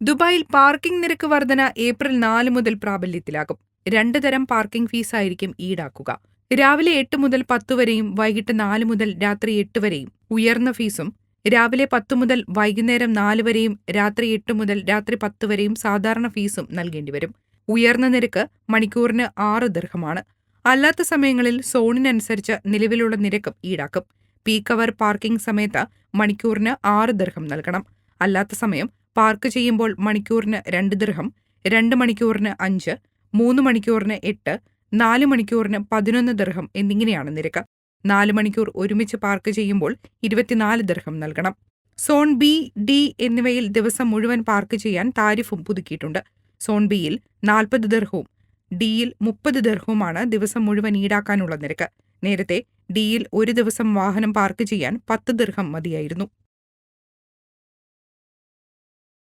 ദുബായിൽ പാർക്കിംഗ് നിരക്ക് വർധന ഏപ്രിൽ നാല് മുതൽ പ്രാബല്യത്തിലാകും. രണ്ട് തരം പാർക്കിംഗ് ഫീസായിരിക്കും ഈടാക്കുക. രാവിലെ എട്ട് മുതൽ പത്ത് വരെയും വൈകിട്ട് നാല് മുതൽ രാത്രി എട്ട് വരെയും ഉയർന്ന ഫീസും രാവിലെ പത്ത് മുതൽ വൈകുന്നേരം നാല് വരെയും രാത്രി എട്ട് മുതൽ രാത്രി പത്ത് വരെയും സാധാരണ ഫീസും നൽകേണ്ടിവരും ഉയർന്ന നിരക്ക് മണിക്കൂറിന് ആറ് ദീർഘമാണ് അല്ലാത്ത സമയങ്ങളിൽ സോണിനനുസരിച്ച് നിലവിലുള്ള നിരക്കും ഈടാക്കും. പീക്ക് അവർ പാർക്കിംഗ് സമയത്ത് മണിക്കൂറിന് ആറ് ദീർഘം നൽകണം. അല്ലാത്ത സമയം പാർക്ക് ചെയ്യുമ്പോൾ മണിക്കൂറിന് രണ്ട് ദൃഹം രണ്ട് മണിക്കൂറിന് അഞ്ച് മൂന്ന് മണിക്കൂറിന് എട്ട് നാല് മണിക്കൂറിന് പതിനൊന്ന് ദൃഹം എന്നിങ്ങനെയാണ് നിരക്ക്. നാല് മണിക്കൂർ ഒരുമിച്ച് പാർക്ക് ചെയ്യുമ്പോൾ ഇരുപത്തിനാല് ദൃഹം നൽകണം. സോൺ ബി ഡി എന്നിവയിൽ ദിവസം മുഴുവൻ പാർക്ക് ചെയ്യാൻ താരിഫും പുതുക്കിയിട്ടുണ്ട്. സോൺ ബിയിൽ നാൽപ്പത് ദർഹവും ഡിയിൽ മുപ്പത് ദർഹവുമാണ് ദിവസം മുഴുവൻ ഈടാക്കാനുള്ള നിരക്ക്. നേരത്തെ ഡിയിൽ ഒരു ദിവസം വാഹനം പാർക്ക് ചെയ്യാൻ പത്ത് ദർഹം മതിയായിരുന്നു.